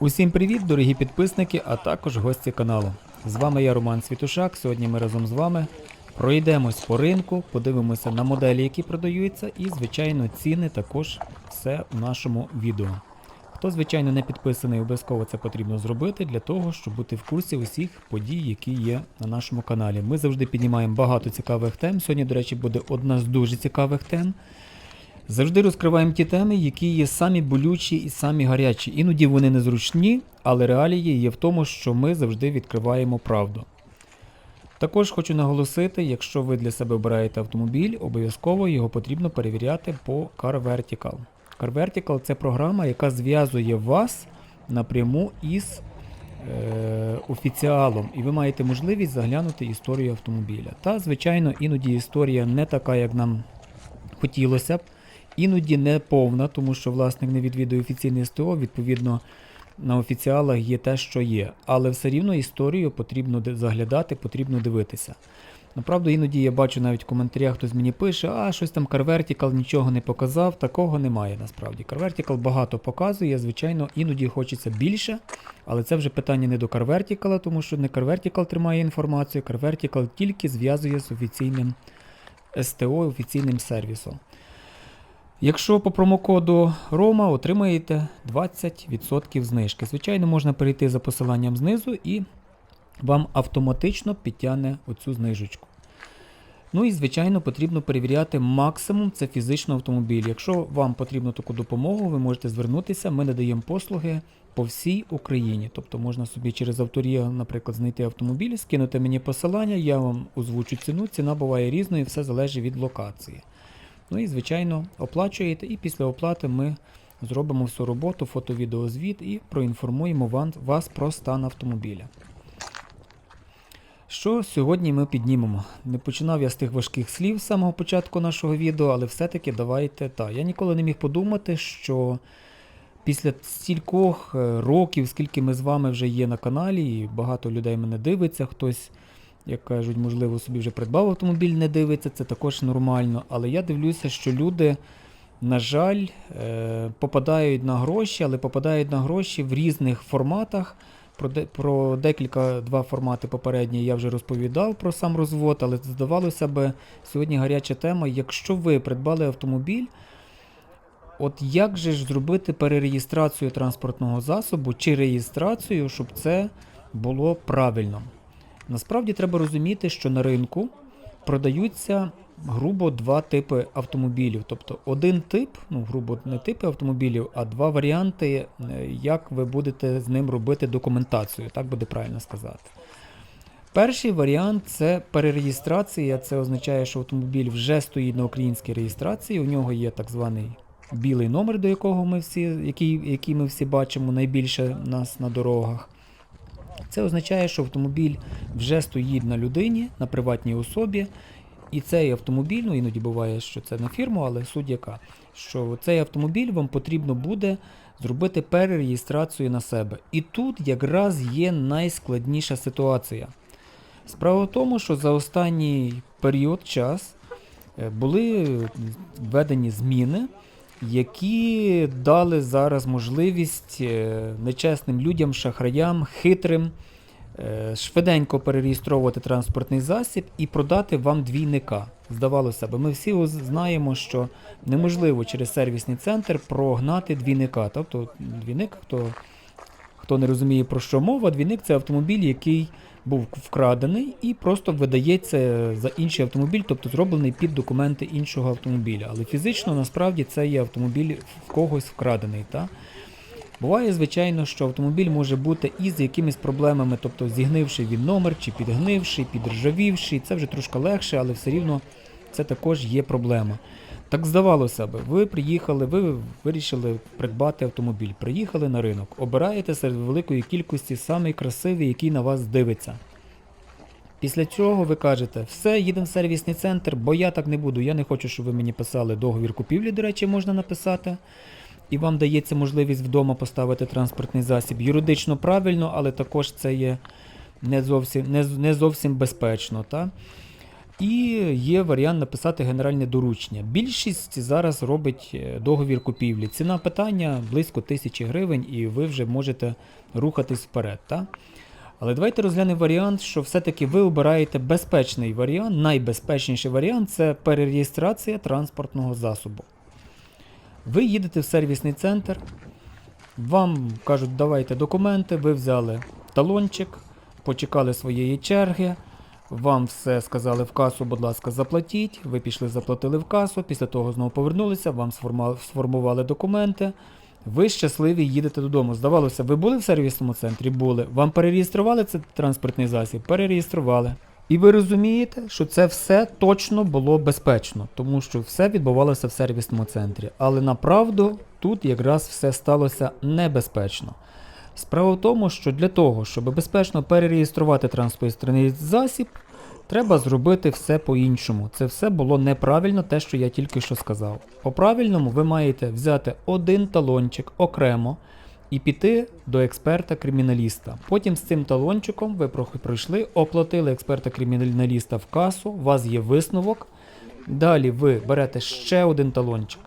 Усім привіт, дорогі підписники, а також гості каналу. З вами я Роман Світушак. Сьогодні ми разом з вами пройдемось по ринку, подивимося на моделі, які продаються, і, звичайно, ціни також все у нашому відео. Хто, звичайно, не підписаний, обов'язково це потрібно зробити для того, щоб бути в курсі усіх подій, які є на нашому каналі. Ми завжди піднімаємо багато цікавих тем. Сьогодні, до речі, буде одна з дуже цікавих тем. Завжди розкриваємо ті теми, які є самі болючі і самі гарячі. Іноді вони незручні, але реалії є в тому, що ми завжди відкриваємо правду. Також хочу наголосити, якщо ви для себе обираєте автомобіль, обов'язково його потрібно перевіряти по Car Vertical. Car Vertical це програма, яка зв'язує вас напряму із е, офіціалом, і ви маєте можливість заглянути історію автомобіля. Та, звичайно, іноді історія не така, як нам хотілося б. Іноді не повна, тому що власник не відвідує офіційне СТО, відповідно, на офіціалах є те, що є. Але все рівно історію потрібно заглядати, потрібно дивитися. Направду, іноді я бачу навіть в коментарях, хтось мені пише, а щось там CarVertical нічого не показав. Такого немає насправді. CarVertical багато показує, звичайно, іноді хочеться більше, але це вже питання не до CarVertical, тому що не CarVertical тримає інформацію, CarVertical тільки зв'язує з офіційним СТО, офіційним сервісом. Якщо по промокоду Рома отримаєте 20% знижки. Звичайно, можна перейти за посиланням знизу і вам автоматично підтягне оцю знижечку. Ну і, звичайно, потрібно перевіряти максимум це фізично автомобіль. Якщо вам потрібна таку допомогу, ви можете звернутися. Ми надаємо послуги по всій Україні. Тобто можна собі через авторія, наприклад, знайти автомобіль, скинути мені посилання, я вам озвучу ціну. Ціна буває різною, все залежить від локації. Ну і, звичайно, оплачуєте, і після оплати ми зробимо всю роботу, фото-відеозвіт і проінформуємо вас про стан автомобіля. Що сьогодні ми піднімемо? Не починав я з тих важких слів з самого початку нашого відео, але все-таки давайте так. Я ніколи не міг подумати, що після стількох е, років, скільки ми з вами вже є на каналі, і багато людей мене дивиться, хтось, як кажуть, можливо, собі вже придбав автомобіль, не дивиться, це також нормально. Але я дивлюся, що люди, на жаль, е, попадають на гроші, але попадають на гроші в різних форматах. Про, де, про декілька два формати попередні я вже розповідав про сам розвод, але здавалося б, сьогодні гаряча тема. Якщо ви придбали автомобіль, от як же ж зробити перереєстрацію транспортного засобу чи реєстрацію, щоб це було правильно? Насправді треба розуміти, що на ринку продаються грубо два типи автомобілів. Тобто один тип, ну грубо не типи автомобілів, а два варіанти, е, як ви будете з ним робити документацію, так буде правильно сказати. Перший варіант це перереєстрація. Це означає, що автомобіль вже стоїть на українській реєстрації. У нього є так званий білий номер, до якого ми всі, який, який ми всі бачимо найбільше нас на дорогах. Це означає, що автомобіль вже стоїть на людині, на приватній особі. І цей автомобіль, ну іноді буває, що це на фірму, але суть яка, що цей автомобіль вам потрібно буде зробити перереєстрацію на себе. І тут якраз є найскладніша ситуація. Справа в тому, що за останній період час е, були введені зміни, які дали зараз можливість е, нечесним людям, шахраям, хитрим е, швиденько перереєстровувати транспортний засіб і продати вам двійника. Здавалося б, ми всі знаємо, що неможливо через сервісний центр прогнати двійника. Тобто двійник, хто, хто не розуміє про що мова, двійник це автомобіль, який був вкрадений і просто видається за інший автомобіль, тобто зроблений під документи іншого автомобіля. Але фізично насправді це є автомобіль в когось вкрадений. Та? Буває, звичайно, що автомобіль може бути із якимись проблемами, тобто зігнивши він номер, чи підгнивший, підржавівший. Це вже трошки легше, але все рівно це також є проблема. Так здавалося б, ви приїхали, ви вирішили придбати автомобіль, приїхали на ринок, обираєте серед великої кількості самий красивий, який на вас дивиться. Після цього ви кажете, все, їдемо в сервісний центр, бо я так не буду. Я не хочу, щоб ви мені писали договір купівлі, до речі, можна написати. І вам дається можливість вдома поставити транспортний засіб. Юридично правильно, але також це є не зовсім, не, не зовсім безпечно. Та? І є варіант написати генеральне доручення. Більшість зараз робить е, договір купівлі. Ціна питання близько тисячі гривень, і ви вже можете рухатись вперед. Та? Але давайте розглянемо варіант, що все-таки ви обираєте безпечний варіант. Найбезпечніший варіант це перереєстрація транспортного засобу. Ви їдете в сервісний центр, вам кажуть, давайте документи, ви взяли талончик, почекали своєї черги, вам все сказали в касу, будь ласка, заплатіть. Ви пішли, заплатили в касу, після того знову повернулися, вам сформували документи. Ви щасливі їдете додому. Здавалося, ви були в сервісному центрі? Були. Вам перереєстрували цей транспортний засіб? Перереєстрували. І ви розумієте, що це все точно було безпечно, тому що все відбувалося в сервісному центрі. Але направду тут якраз все сталося небезпечно. Справа в тому, що для того, щоб безпечно перереєструвати транспортний засіб, треба зробити все по-іншому. Це все було неправильно, те, що я тільки що сказав. По-правильному ви маєте взяти один талончик окремо і піти до експерта-криміналіста. Потім з цим талончиком ви пройшли, оплатили експерта-криміналіста в касу, у вас є висновок. Далі ви берете ще один талончик.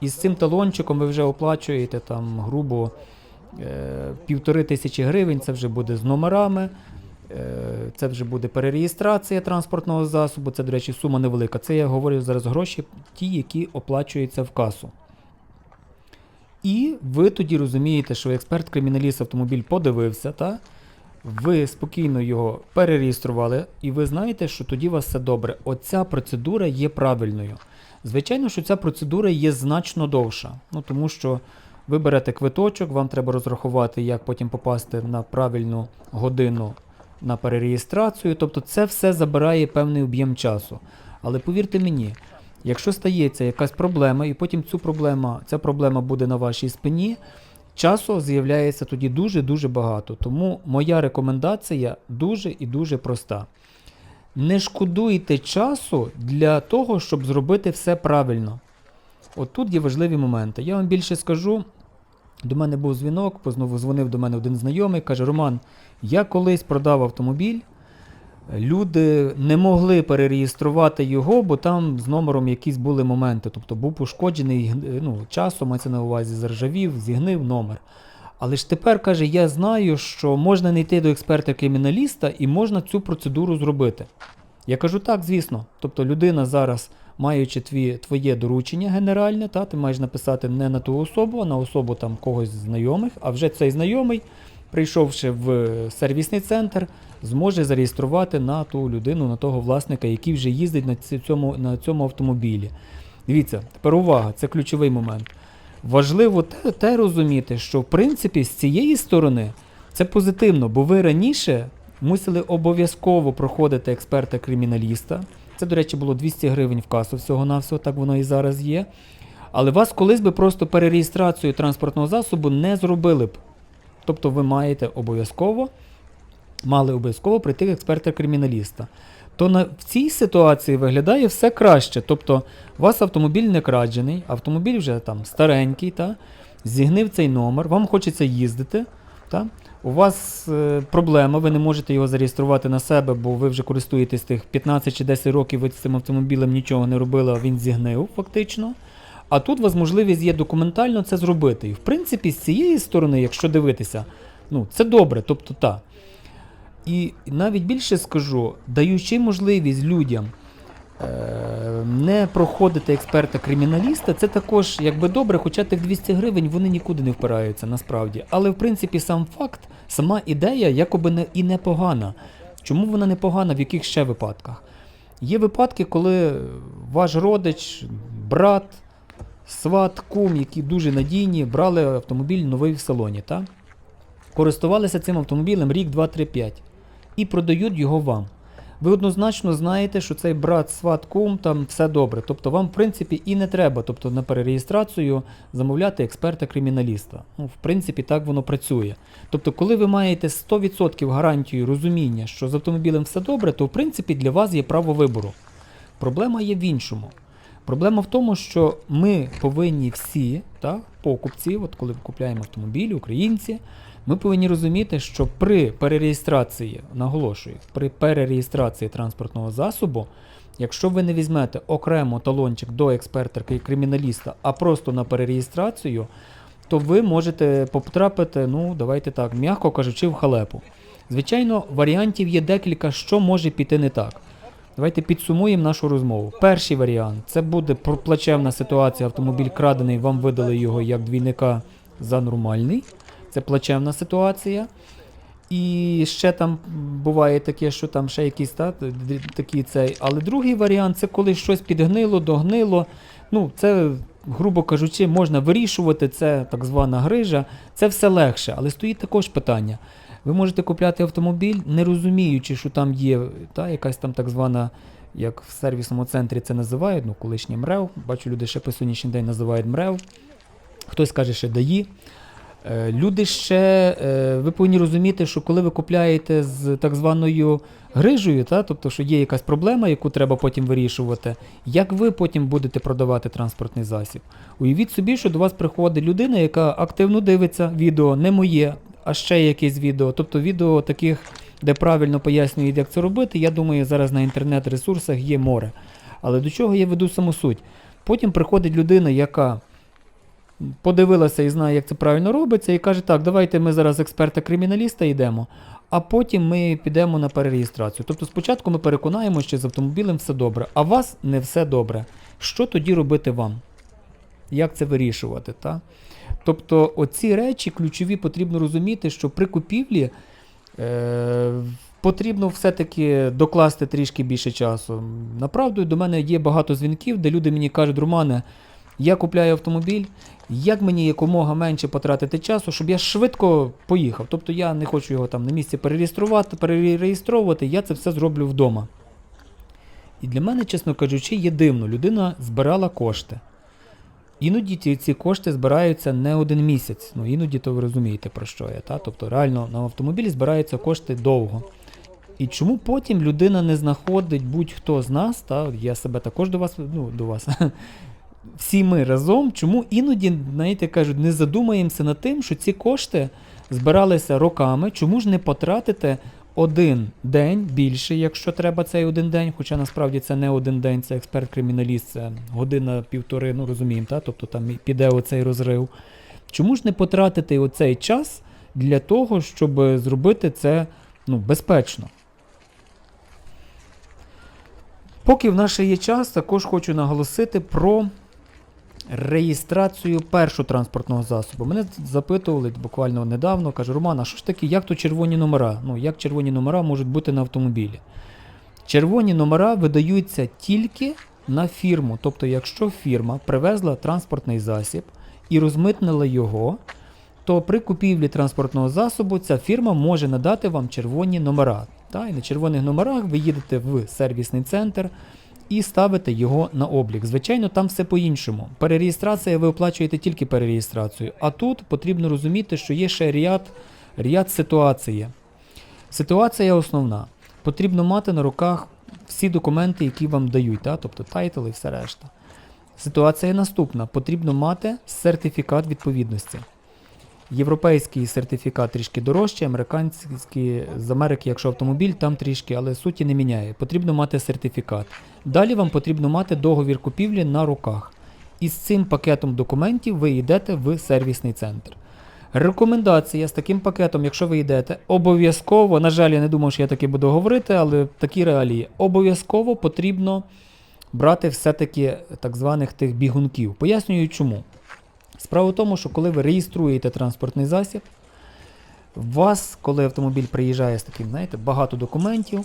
І з цим талончиком ви вже оплачуєте там грубо е, півтори тисячі гривень, це вже буде з номерами. Е, Це вже буде перереєстрація транспортного засобу. Це, до речі, сума невелика. Це я говорю зараз гроші, ті, які оплачуються в касу. І ви тоді розумієте, що експерт-криміналіст автомобіль подивився, та? ви спокійно його перереєстрували, і ви знаєте, що тоді у вас все добре. Оця процедура є правильною. Звичайно, що ця процедура є значно довша. Ну, тому що ви берете квиточок, вам треба розрахувати, як потім попасти на правильну годину на перереєстрацію. Тобто це все забирає певний об'єм часу. Але повірте мені, якщо стається якась проблема, і потім цю проблема, ця проблема буде на вашій спині, часу з'являється тоді дуже-дуже багато. Тому моя рекомендація дуже і дуже проста. Не шкодуйте часу для того, щоб зробити все правильно. От тут є важливі моменти. Я вам більше скажу. До мене був дзвінок, знову дзвонив до мене один знайомий, каже: Роман, я колись продав автомобіль. Люди не могли перереєструвати його, бо там з номером якісь були моменти. Тобто був пошкоджений ну, часом, мається на увазі, заржавів, зігнив номер. Але ж тепер каже, я знаю, що можна не йти до експерта-криміналіста і можна цю процедуру зробити. Я кажу, так, звісно. Тобто людина зараз, маючи тві, твоє доручення генеральне, та, ти маєш написати не на ту особу, а на особу там когось знайомих, а вже цей знайомий, прийшовши в сервісний центр, зможе зареєструвати на ту людину, на того власника, який вже їздить на цьому, на цьому автомобілі. Дивіться, тепер увага, це ключовий момент. Важливо те, те розуміти, що в принципі з цієї сторони це позитивно, бо ви раніше мусили обов'язково проходити експерта-криміналіста. Це, до речі, було 200 гривень в касу всього-навсього, так воно і зараз є. Але вас колись би просто перереєстрацію транспортного засобу не зробили б. Тобто ви маєте обов'язково, мали обов'язково прийти експерта-криміналіста. То на, в цій ситуації виглядає все краще. Тобто, у вас автомобіль не краджений, автомобіль вже там старенький, та, зігнив цей номер, вам хочеться їздити. Та, у вас е, проблема, ви не можете його зареєструвати на себе, бо ви вже користуєтесь тих 15 чи 10 років, ви з цим автомобілем нічого не робили, а він зігнив фактично. А тут у вас можливість є документально це зробити. І в принципі, з цієї сторони, якщо дивитися, ну, це добре, тобто та. І навіть більше скажу, даючи можливість людям не проходити експерта-криміналіста, це також якби добре, хоча тих 200 гривень вони нікуди не впираються насправді. Але в принципі сам факт, сама ідея якоби не, і непогана. Чому вона непогана, в яких ще випадках? Є випадки, коли ваш родич, брат, сват, кум, які дуже надійні, брали автомобіль новий в салоні, так? користувалися цим автомобілем рік, 2, 3, 5 і продають його вам. Ви однозначно знаєте, що цей брат, сват, кум, там все добре. Тобто вам, в принципі, і не треба тобто, на перереєстрацію замовляти експерта-криміналіста. Ну, в принципі, так воно працює. Тобто, коли ви маєте 100% гарантію розуміння, що з автомобілем все добре, то в принципі для вас є право вибору. Проблема є в іншому. Проблема в тому, що ми повинні всі, та, покупці, от коли купляємо автомобілі, українці, ми повинні розуміти, що при перереєстрації, наголошую, при перереєстрації транспортного засобу Якщо ви не візьмете окремо талончик до експерта і криміналіста, а просто на перереєстрацію, то ви можете потрапити, ну давайте так, м'яко кажучи, в халепу. Звичайно, варіантів є декілька, що може піти не так. Давайте підсумуємо нашу розмову. Перший варіант це буде плачевна ситуація. Автомобіль крадений, вам видали його як двійника за нормальний. Це плачевна ситуація. І ще там буває таке, що там ще якісь та, д- цей. Але другий варіант це коли щось підгнило, догнило. Ну, це, грубо кажучи, можна вирішувати, це так звана грижа. Це все легше, але стоїть також питання. Ви можете купляти автомобіль, не розуміючи, що там є та, якась там так звана, як в сервісному центрі це називають, ну, колишній МРЕВ. Бачу, люди ще по сьогоднішній день називають МРЕВ. Хтось каже, ще ДАІ. Е, Люди ще, е, ви повинні розуміти, що коли ви купляєте з так званою грижею, та, тобто, що є якась проблема, яку треба потім вирішувати, як ви потім будете продавати транспортний засіб? Уявіть собі, що до вас приходить людина, яка активно дивиться відео, не моє, а ще якесь відео. Тобто відео таких, де правильно пояснюють, як це робити, я думаю, зараз на інтернет-ресурсах є море. Але до чого я веду саму суть? Потім приходить людина, яка подивилася і знає, як це правильно робиться, і каже, так, давайте ми зараз експерта-криміналіста йдемо, а потім ми підемо на перереєстрацію. Тобто спочатку ми переконаємо, що з автомобілем все добре, а вас не все добре. Що тоді робити вам? Як це вирішувати? Та? Тобто, оці речі ключові потрібно розуміти, що при купівлі е, потрібно все-таки докласти трішки більше часу. Направду, до мене є багато дзвінків, де люди мені кажуть, Романе, я купляю автомобіль, як мені якомога менше потратити часу, щоб я швидко поїхав. Тобто я не хочу його там на місці перереєструвати, перереєстровувати, я це все зроблю вдома. І для мене, чесно кажучи, є дивно, людина збирала кошти. Іноді ці, кошти збираються не один місяць. Ну іноді то ви розумієте про що я. Та? Тобто реально на автомобілі збираються кошти довго. І чому потім людина не знаходить будь-хто з нас, та я себе також до вас, ну до вас, всі ми разом, чому іноді, знаєте, кажуть, не задумаємося над тим, що ці кошти збиралися роками, чому ж не потратити один день більше, якщо треба цей один день, хоча насправді це не один день, це експерт-криміналіст, це година півтори, ну розуміємо, та? тобто там піде оцей розрив. Чому ж не потратити оцей час для того, щоб зробити це ну, безпечно? Поки в нас ще є час, також хочу наголосити про реєстрацію першого транспортного засобу. Мене запитували буквально недавно, каже, Роман, а що ж таке, як то червоні номера? Ну, як червоні номера можуть бути на автомобілі? Червоні номера видаються тільки на фірму. Тобто, якщо фірма привезла транспортний засіб і розмитнила його, то при купівлі транспортного засобу ця фірма може надати вам червоні номера. Та, і на червоних номерах ви їдете в сервісний центр і ставите його на облік. Звичайно, там все по-іншому. Перереєстрація ви оплачуєте тільки перереєстрацію. А тут потрібно розуміти, що є ще ряд, ряд ситуацій. Ситуація основна. Потрібно мати на руках всі документи, які вам дають, та? тобто тайтл і все решта. Ситуація наступна. Потрібно мати сертифікат відповідності. Європейський сертифікат трішки дорожчий, американський з Америки, якщо автомобіль, там трішки, але суті не міняє. Потрібно мати сертифікат. Далі вам потрібно мати договір купівлі на руках. І з цим пакетом документів ви йдете в сервісний центр. Рекомендація з таким пакетом, якщо ви йдете, обов'язково, на жаль, я не думав, що я таки буду говорити, але такі реалії, обов'язково потрібно брати все-таки так званих тих бігунків. Пояснюю чому. Справа в тому, що коли ви реєструєте транспортний засіб, у вас, коли автомобіль приїжджає з таким, знаєте, багато документів,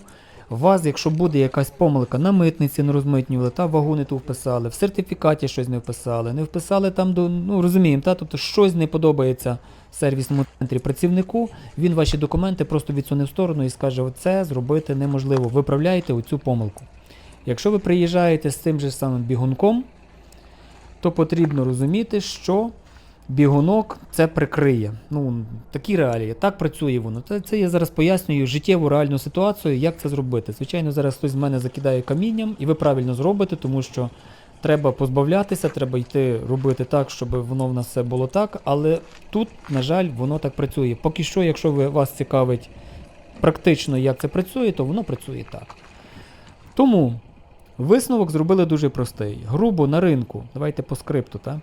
у вас, якщо буде якась помилка на митниці, не розмитнювали, та вагу не ту вписали, в сертифікаті щось не вписали, не вписали там до, ну розуміємо, та, тобто щось не подобається в сервісному центрі працівнику, він ваші документи просто відсуне в сторону і скаже, оце зробити неможливо, виправляйте оцю помилку. Якщо ви приїжджаєте з цим же самим бігунком, то потрібно розуміти, що бігунок це прикриє. Ну, такі реалії. Так працює воно. Це, це я зараз пояснюю життєву реальну ситуацію, як це зробити. Звичайно, зараз хтось з мене закидає камінням, і ви правильно зробите, тому що треба позбавлятися, треба йти робити так, щоб воно в нас все було так. Але тут, на жаль, воно так працює. Поки що, якщо ви, вас цікавить практично, як це працює, то воно працює так. Тому Висновок зробили дуже простий. Грубо на ринку, давайте по скрипту, та?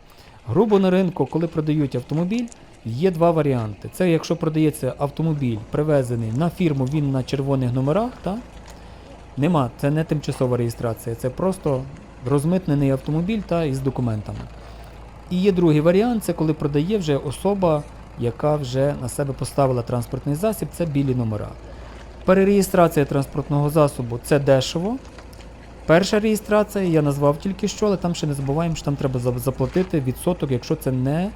грубо на ринку, коли продають автомобіль, є два варіанти. Це якщо продається автомобіль, привезений на фірму, він на червоних номерах, та? нема, це не тимчасова реєстрація, це просто розмитнений автомобіль та із документами. І є другий варіант, це коли продає вже особа, яка вже на себе поставила транспортний засіб, це білі номера. Перереєстрація транспортного засобу це дешево. Перша реєстрація, я назвав тільки що, але там ще не забуваємо, що там треба заплатити відсоток, якщо це не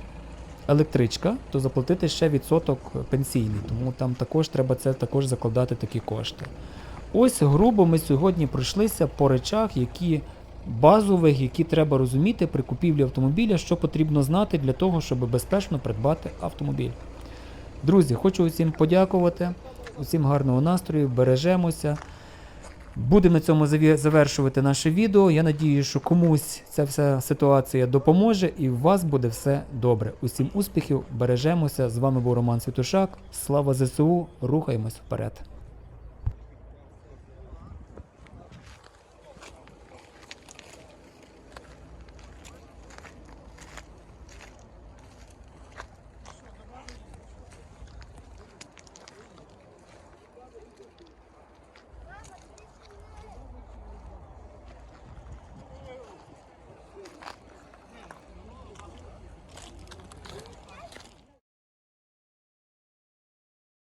електричка, то заплатити ще відсоток пенсійний. Тому там також треба це також закладати такі кошти. Ось грубо ми сьогодні пройшлися по речах, які базових, які треба розуміти при купівлі автомобіля, що потрібно знати для того, щоб безпечно придбати автомобіль. Друзі, хочу усім подякувати, усім гарного настрою, бережемося. Будемо на цьому завершувати наше відео. Я надію, що комусь ця вся ситуація допоможе і у вас буде все добре. Усім успіхів, бережемося. З вами був Роман Світушак. Слава ЗСУ! Рухаємось вперед.